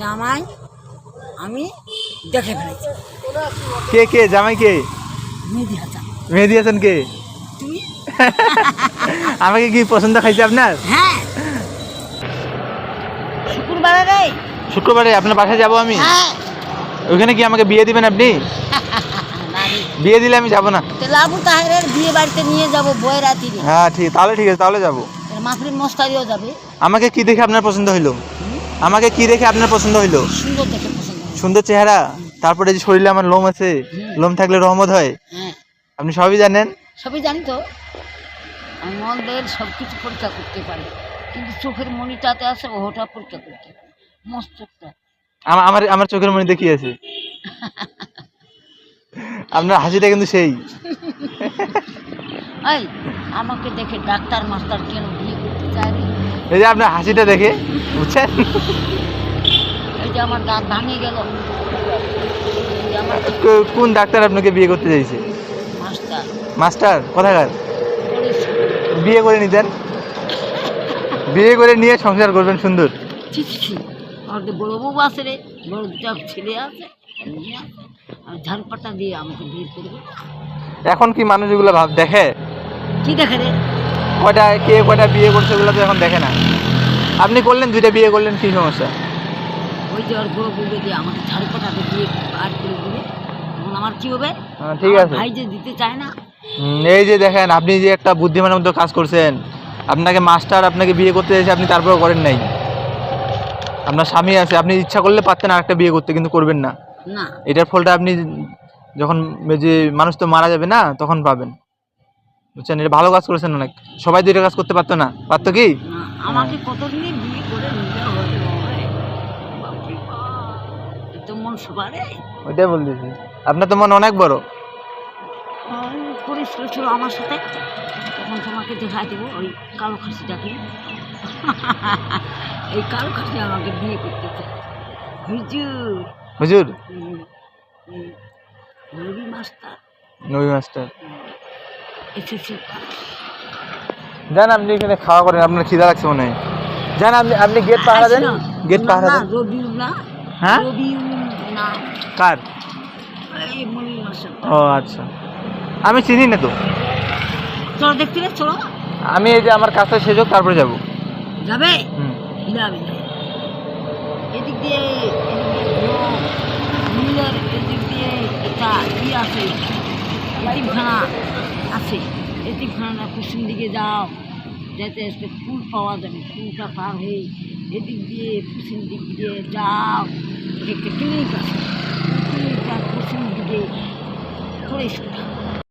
জামাই আমি দেখে ফেলেছি। কে কে জামাই কে? মেহেদি হাসান। মেহেদি হাসান কে? আমাকে কি পছন্দ খাইছে আপনার? হ্যাঁ। শুক্রবারে শুক্রবারে আপনার বাসায় যাব আমি? হ্যাঁ। ওইখানে কি আমাকে বিয়ে দিবেন আপনি? বিয়ে দিলে আমি যাব না। তাহলে আবু তাহেরের বিয়ে বাড়িতে নিয়ে যাব বই রাতি হ্যাঁ ঠিক তাহলে ঠিক আছে তাহলে যাব। মাফরিন মস্তারিও যাবে। আমাকে কি দেখে আপনার পছন্দ হইল? আমাকে কি দেখে আপনার পছন্দ হইল? সুন্দর দেখে পছন্দ সুন্দর চেহারা? তারপরে যে শরীরে আমার লোম আছে লোম থাকলে রহমত হয়। হ্যাঁ। আপনি সবই জানেন? সবই জানি তো। আমি মনদের সব কিছু পরীক্ষা করতে পারি। কিন্তু চোখের মনিটাতে আছে ওটা পরীক্ষা করতে পারি। মস্ত আমার আমার চোখের মধ্যে কি আছে। আপনার হাসিটা কিন্তু সেই। এই আমাকে দেখে ডাক্তার মাস্টার কেন বিয়ে করতে চায় রে? এই যে আপনার হাসিটা দেখে বুঝছেন? এই যে আমার দাঁত ভাঙে গেল। কোন ডাক্তার আপনাকে বিয়ে করতে চাইছে? মাস্টার। মাস্টার কোথাকার? বিয়ে করে নিতেন? বিয়ে করে নিয়ে সংসার করবেন সুন্দর। আমার বড় বউ আছে রে বড় দুটা ছেলে আছে দিয়ে আমাকে বিয়ে করবে এখন কি মানুষগুলো ভাব দেখে? কি দেখে রে? কয়টা কে কয়টা বিয়ে করছে ওগুলো তো এখন দেখে না। আপনি করলেন দুইটা বিয়ে করলেন কি সমস্যা? ওই যে ওর বড় বউকে দিয়ে আমাকে ঝাড়পাটাতে দিয়ে আর করে দিবে। তখন আমার কি হবে? হ্যাঁ, ঠিক আছে। ভাই যে দিতে চায় না। এই যে দেখেন আপনি যে একটা বুদ্ধিমানের মতো কাজ করছেন আপনাকে মাস্টার আপনাকে বিয়ে করতে চাইছে আপনি তারপরেও করেন নাই। আপনার স্বামী আছে আপনি ইচ্ছা করলে পারতেন আরেকটা বিয়ে করতে কিন্তু করবেন না। না। এটার ফলটা আপনি যখন যে মানুষ তো মারা যাবে না তখন পাবেন। বুঝছেন? এটা ভালো কাজ করেছেন অনেক। সবাই এটা কাজ করতে পারতো না। পারতো কি? আমাকে কতদিনে বিয়ে করে নিতে হবে বাবারে। বাপরে বাপ, এত মন সবারে ওইটাই বলতেছি। আপনার তো মন অনেক বড়। পরিষ্কার ছিল আমার সাথে। তখন তোমাকে দেখাই দেবো ওই কালো খাসিটাকে। এই কালো খাসি আমাকে বিয়ে করতে চায় হুজুর? হুজুর উম, উম, মাস্টার। নবী মাস্টার। এসেছে যান আপনি এখানে খাওয়া করেন আপনার খিদা লাগছে মনে হয়। যান আপনি আপনি গেট পাহারা দেন? গেট পাহারা দেন? হ্যাঁ? কার? ও আচ্ছা। আমি চিনি না তো। চলো দেখতে চলো। আমি এই যে আমার কাজটা শেষ হোক তারপরে যাব। যাবে? হুম। যাবে এদিক দিয়ে এদিক দিয়ে ঘোরো। নীলের এদিক দিয়ে একটা ই আছে। এটি এতিমখানা পশ্চিম দিকে যাও। যেতে আসতে ফুল পাওয়া যাবে। ফুলটা পার হয়ে এদিক দিয়ে পশ্চিম দিক দিয়ে যাও। একটা ক্লিনিক আছে। ক্লিনিকটা পশ্চিম দিকে পরিষ্কার